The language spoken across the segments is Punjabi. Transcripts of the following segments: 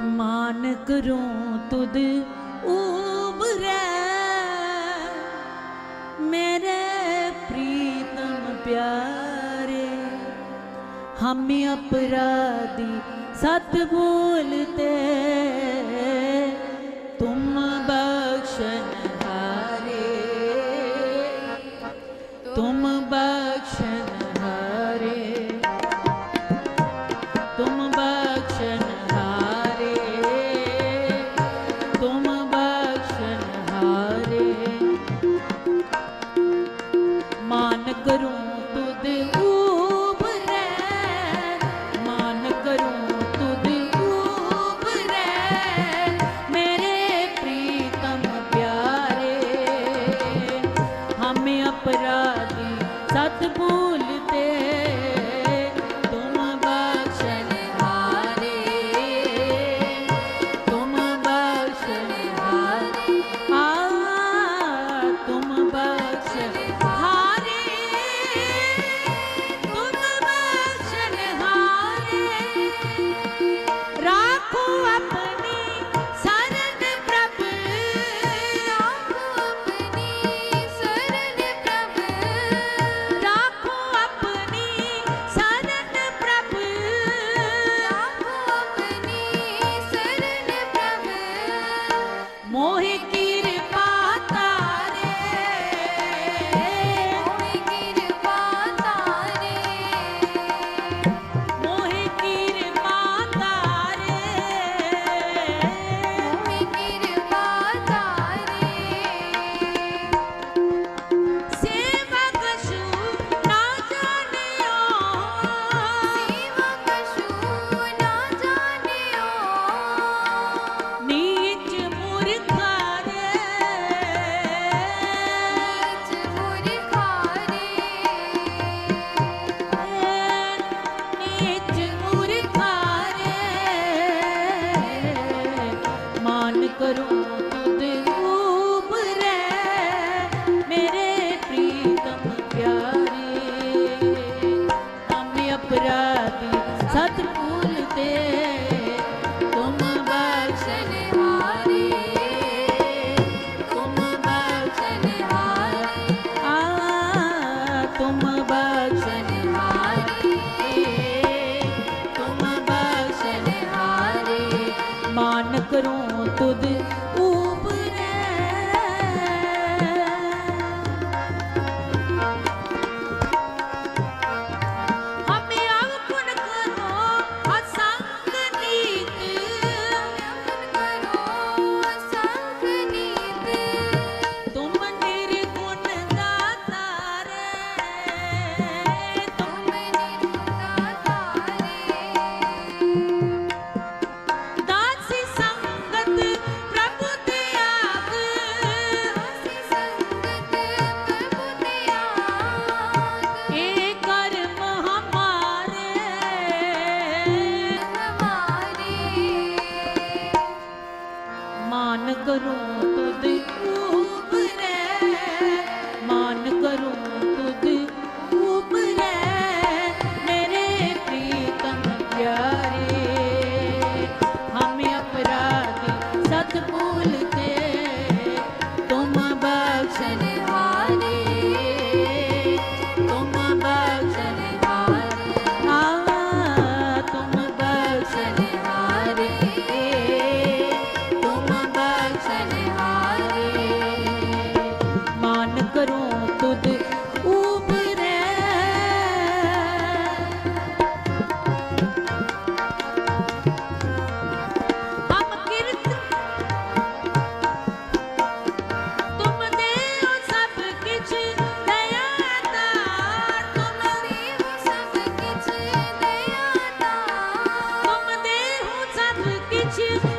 मान करूं तुद उबरे मेरे प्रीतम प्यारे हम अपराधी सत बोलते करो 姐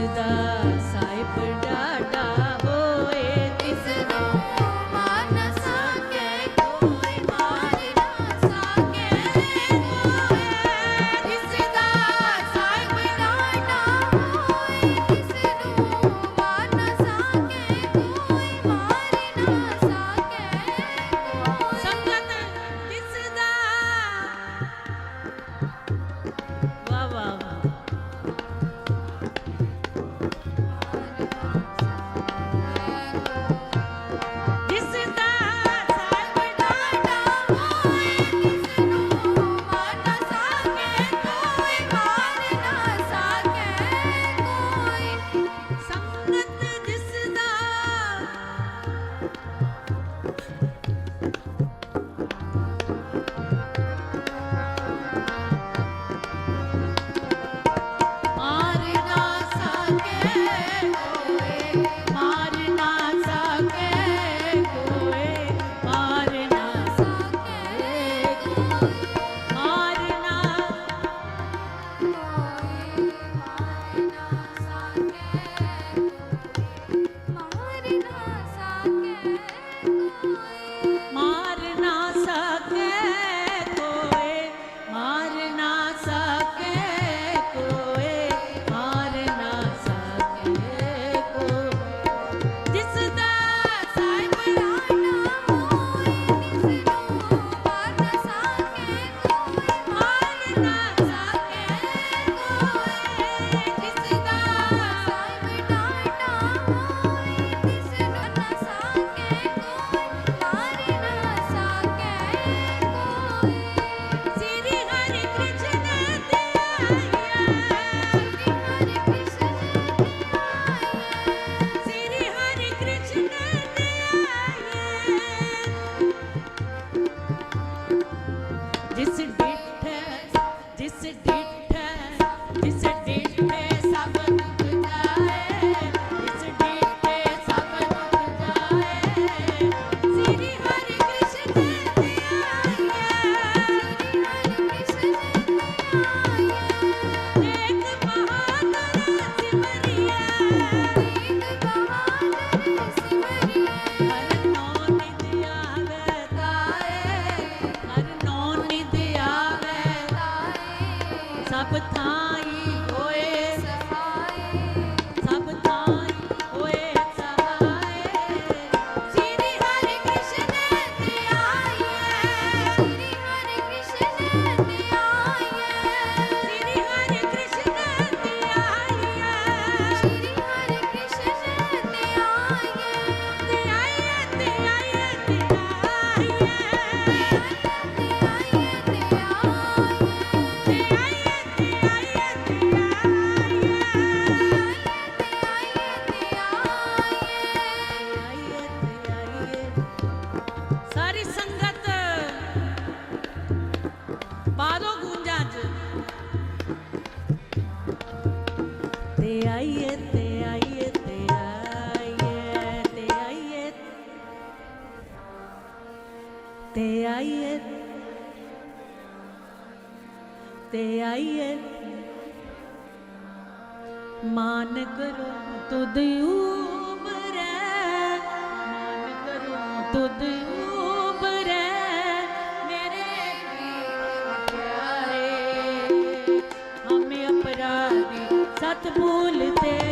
ਸਜਦਾ ਸਾਹਿਬ ਡਾਟਾ ਤੇ ਆਈਏ। ਮਾਨ ਕਰੋ ਤੁਧ ਉਬਰੈ ਮਾਨ ਕਰੋ ਤੁਧ ਉਬਰੈ ਮੇਰੇ ਪਿਆਰੇ, ਹਮੇ ਅਪਰਾਧੀ ਸਤ ਭੁੱਲਤੇ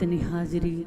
ਵਤਨ ਹਾਜ਼ਰੀ।